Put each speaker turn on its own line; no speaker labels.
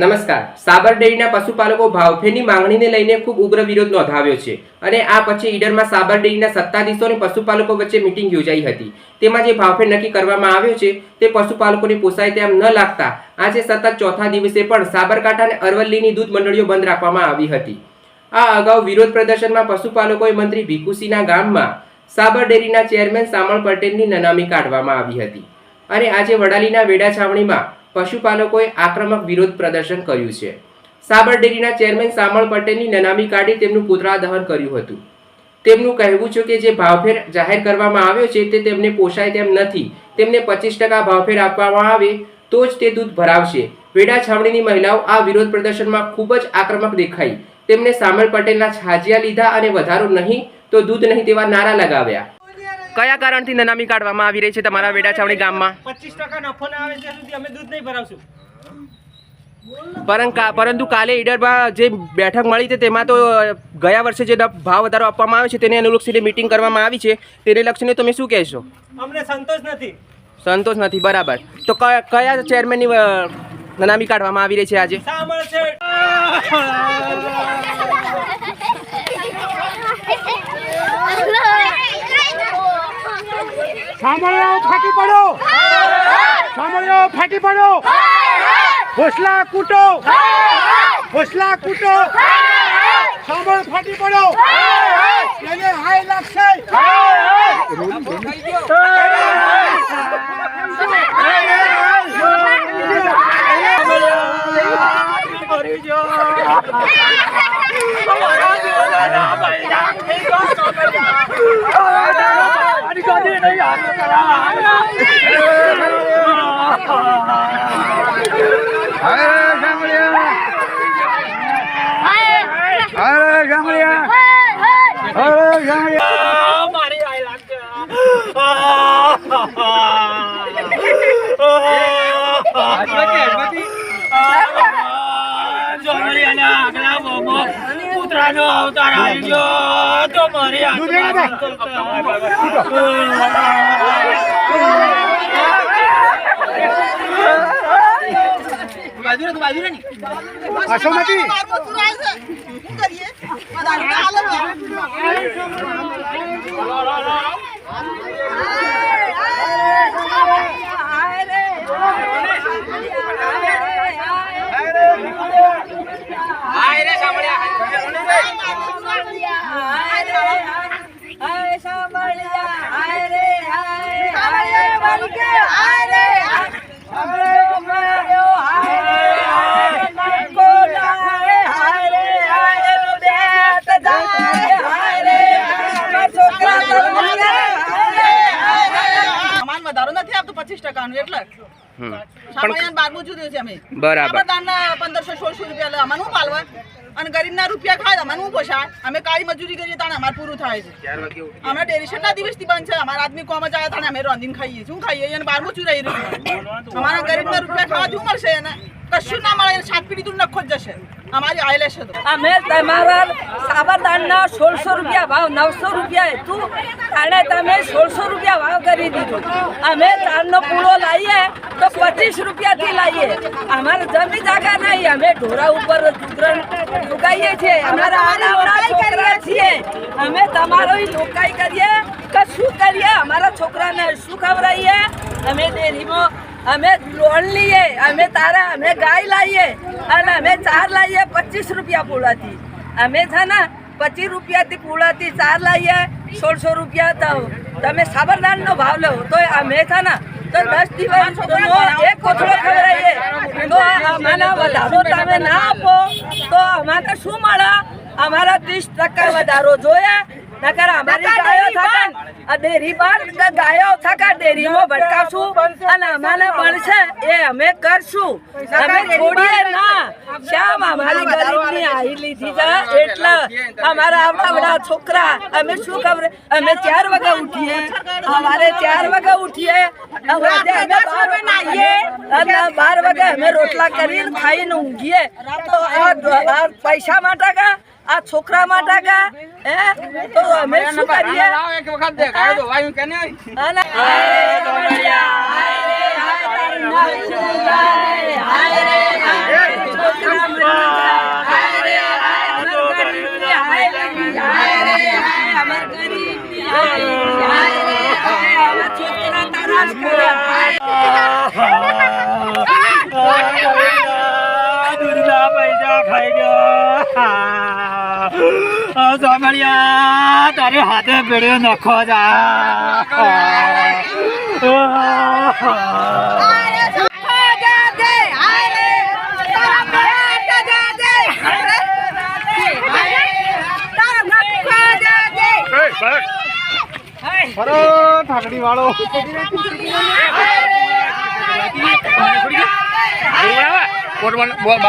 નમસ્કાર. સાબર ડેરીના પશુપાલકો ભાવફેરની માંગણીને લઈને ખૂબ ઉગ્ર વિરોધ નોંધાવ્યો છે અને આ પછી ઈડરમાં સાબર ડેરીના સત્તાધીશો અને પશુપાલકો વચ્ચે મિટિંગ યોજાઈ હતી. તેમાં જે ભાવફેર નક્કી કરવામાં આવ્યો છે તે પશુપાલકોને પોસાય તેમ ન લાગતા આજે સતત ચોથા દિવસે પણ સાબરકાંઠા અને અરવલ્લીની દૂધ મંડળીઓ બંધ રાખવામાં આવી હતી. આ અગાઉ વિરોધ પ્રદર્શનમાં પશુપાલકોએ મંત્રી ભીખુસિંહના ગામમાં સાબર ડેરીના ચેરમેન સામળ પટેલની નનામી કાઢવામાં આવી હતી. અને આજે વડાલીના વેડા છાવણીમાં પશુપાલકોએ આક્રમક વિરોધ પ્રદર્શન કર્યું છે. સાબર ડેરીના ચેરમેન સામળ પટેલની નનામી કાઢી તેમનું પુતળા દહન કર્યું હતું. તેમનું કહેવું છે કે જે ભાવફેર જાહેર કરવામાં આવ્યો છે તે તેમને પોષાય તેમ નથી. તેમને પચીસ ટકા ભાવફેર આપવામાં આવે તો જ તે દૂધ ભરાવશે. વેડા છાવણીની મહિલાઓ આ વિરોધ પ્રદર્શનમાં ખૂબ જ આક્રમક દેખાઈ. તેમણે સામળ પટેલના છાજિયા લીધા અને વધારો નહીં તો દૂધ નહીં તેવા નારા લગાવ્યા. કયા કારણથી નનામી કાઢવામાં આવી રહી છે તમારા વેડા છાવણી ગામમાં?
પચીસ ટકા નફો ના આવે ત્યાં સુધી અમે દૂધ નહીં ભરાવશું.
પરંતુ કાલે ઈડરમાં જે બેઠક મળી છે તેમાં તો ગયા વર્ષે જે ભાવ વધારો આપવામાં આવે છે તેને અનુલક્ષીને મિટિંગ કરવામાં આવી છે. તેને લક્ષીને તમે શું કહેશો?
અમને સંતોષ નથી.
સંતોષ નથી બરાબર. તો કયા કયા ચેરમેનની નનામી કાઢવામાં આવી રહી છે આજે?
સાંભળ છે
સાંભળ્યો ફાટી પડો સાંભળ્યો ફાટી પડો હોસલા કૂટો હોસલા કૂટો સાંભળ ફાટી પડો હાય લાગશે અરે ગામડિયા અરે ગામડિયા
મારી આઈ લાગશે જોગળીયાના આગલા મોમો કૂતરાનો અવતાર આવી ગયો તો મારી
લેને બે. અસોમતી
અમાન વધારો નથી આપતો પચીસ ટકાનું એટલે.
હમ.
સામાન્ય બારમું જુદું છે અમે.
બરાબર.
સાબરદારના પંદરસો સોળસો રૂપિયા લે અમારું પાલવા? અને ગરીબના રૂપિયા ખાય અમારું શું પોસાય? અમે કાળી મજૂરી કરીએ તાણે અમારે પૂરું થાય છે. અમે ડેરી છેલ્લા દિવસથી બંધ છે. અમારા આદમી કોમ જ આવ્યા તાણે અમે રાંધીને ખાઈએ. શું ખાઈએ? અને બારમું રહી રહ્યું અમારા ગરીબના રૂપિયા ખાવા શું મળશે એને. કશું ના મળે સાત પીડી તું નખો જ જશે. અમારી આયલે છે
અમે તમારા સાબરદાનના સોળસો રૂપિયા ભાવ નવસો રૂપિયા હતું. અને તમે સોળસો રૂપિયા ભાવ કરી દીધો. અમે તારનો પૂળો લાવીએ તો પચીસ રૂપિયાથી લાવીએ અમારે જમી જાગા નહીં. અમે ઢોરા ઉપર ઉતરણ ઉગાઈએ છીએ. અમારા આડાવડા કરીએ છીએ. અમે તમારો લોકાઈ કરીએ કે શું કરીએ? અમારા છોકરાને શું ખવડાવીએ? અમે ડેરીમાં અમે લોન લઈએ. અમે તારા અમે ગાય લાવીએ. અને અમે ચાર લાવીએ પચીસ રૂપિયા પૂળાથી અમે છે ને પચીસ રૂપિયાથી પૂળાથી ચાર લાવીએ સોળસો રૂપિયા તમે સાબરદાનનો ભાવ લો. તો અમે છે ને તો દસ દિવસ એક કોથળો ખવડાવીએ. તો અમારા વધારો તમે ના આપો. તો અમારે શું મળે? અમારા ત્રીસ ટકા વધારો જોયા. નકર અમારી ગાયો થાકા આ ડેરી ગાયો થકા ડેરીમાં ભટકાવશું? અને અમારે મળશે. એ અમે કરશું. અમે છોડીએ ના. શ્યામ અમારી ગરીબની આઈ લીધી છે. એટલે અમારા આવડાવડા છોકરા અમે શું ખબર અમે ચાર વાગે ઉઠીએ. અમારે ચાર વાગે ઉઠીએ. અને બાર વાગે અમે રોટલા કરીને ખાઈને ઊંઘીએ તો આ પૈસા માટે કા આ છોકરા માટે કા હે તો અમે શું કરીએ એક વખત દે હાય રે, હાય તારું નામ જાય, હાય રે, હાય. છોકરા મરી જાય હાય રે હાય રે
દૂધના પૈસા ખાઈ ગયો સાંભળ્યા તારે હાથે પીડ્યો નખો જા
ફરો ઠાકડી વાળો
બોલ